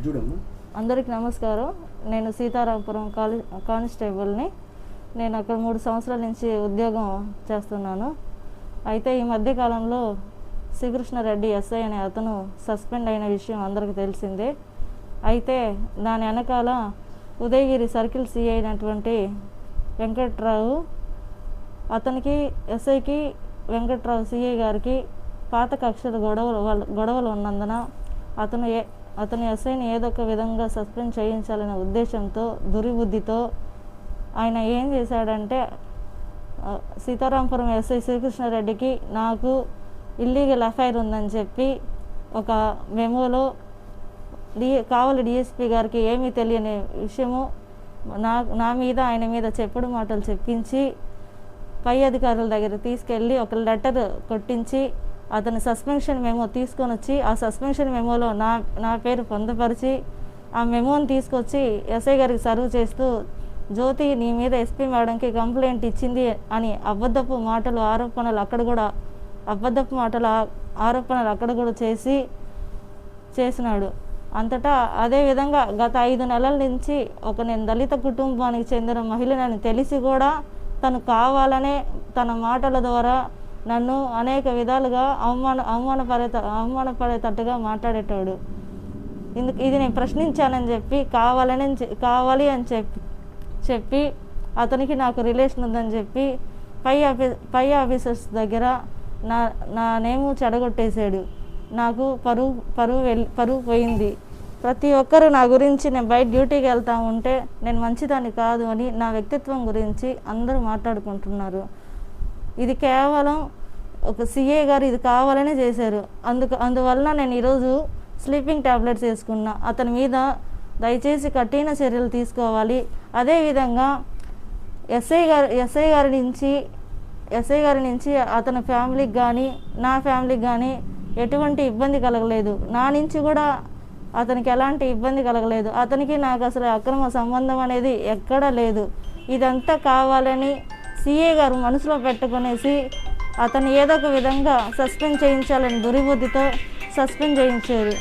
అందరికి అందరికీ నమస్కారం. నేను సీతారాంపురం కాలి కానిస్టేబుల్ని. నేను అక్కడ మూడు సంవత్సరాల నుంచి ఉద్యోగం చేస్తున్నాను. అయితే ఈ మధ్య కాలంలో శ్రీకృష్ణారెడ్డి ఎస్ఐ అనే అతను సస్పెండ్ అయిన విషయం అందరికీ తెలిసిందే. అయితే దాని వెనకాల ఉదయగిరి సర్కిల్ సిఐ అయినటువంటి వెంకట్రావు అతనికి ఎస్ఐకి వెంకట్రావు సిఐ గారికి పాత కక్షల గొడవలు వాళ్ళ గొడవలు ఉన్నందున అతను ఏ అతను ఎస్ఐని ఏదో ఒక విధంగా సస్పెండ్ చేయించాలనే ఉద్దేశంతో దుర్బుద్ధితో ఆయన ఏం చేశాడంటే సీతారాంపురం ఎస్ఐ శ్రీకృష్ణారెడ్డికి నాకు ఇల్లీగల్ అఫైర్ ఉందని చెప్పి ఒక మెమోలో డి కావలి డిఎస్పి గారికి ఏమీ తెలియని విషయము నా నా మీద ఆయన మీద చెప్పుడు మాటలు చెప్పించి పై అధికారుల దగ్గర తీసుకెళ్ళి ఒక లెటర్ కొట్టించి అతని సస్పెన్షన్ మెమో తీసుకొని వచ్చి ఆ సస్పెన్షన్ మెమోలో నా నా పేరు పొందపరిచి ఆ మెమోని తీసుకొచ్చి ఎస్ఐ గారికి సర్వ్ చేస్తూ జ్యోతి నీ మీద ఎస్పీ మేడంకి కంప్లైంట్ ఇచ్చింది అని అబద్ధపు మాటలు ఆరోపణలు అక్కడ కూడా అబద్ధపు మాటలు ఆరోపణలు అక్కడ కూడా చేసి చేసినాడు. అంతటా అదే విధంగా గత ఐదు నెలల నుంచి ఒక నేను దళిత కుటుంబానికి చెందిన మహిళనని తెలిసి కూడా తను కావాలనే తన మాటల ద్వారా నన్ను అనేక విధాలుగా అవమాన అవమానపడే అవమానపడేటట్టుగా మాట్లాడేటోడు. ఇందుకు ఇది నేను ప్రశ్నించానని చెప్పి కావాలని చె- కావాలి అని చెప్పి చెప్పి అతనికి నాకు రిలేషన్ ఉందని చెప్పి పై ఆఫీ పై ఆఫీసర్స్ దగ్గర నా నా నేము చెడగొట్టేశాడు. నాకు పరువు పరువు వెళ్ళి పరువు పోయింది. ప్రతి ఒక్కరు నా గురించి నేను బయట డ్యూటీకి వెళ్తా ఉంటే నేను మంచిదాన్ని కాదు అని నా వ్యక్తిత్వం గురించి అందరూ మాట్లాడుకుంటున్నారు. ఇది కేవలం ఒక సిఏ గారు ఇది కావాలనే చేశారు. అందుకు అందువలన నేను ఈరోజు స్లీపింగ్ టాబ్లెట్స్ వేసుకున్నా. అతని మీద దయచేసి కఠిన చర్యలు తీసుకోవాలి. అదేవిధంగా ఎస్ఐ గారు ఎస్ఐ గారి నుంచి ఎస్ఐ గారి నుంచి అతని ఫ్యామిలీకి కానీ నా ఫ్యామిలీకి కానీ ఎటువంటి ఇబ్బంది కలగలేదు. నా నుంచి కూడా అతనికి ఎలాంటి ఇబ్బంది కలగలేదు. అతనికి నాకు అసలు అక్రమ సంబంధం అనేది ఎక్కడా లేదు. ఇదంతా కావాలని సిఏ గారు మనసులో పెట్టుకునేసి అతను ఏదో ఒక విధంగా సస్పెండ్ చేయించాలని దుర్బుద్ధితో సస్పెండ్ చేయించారు.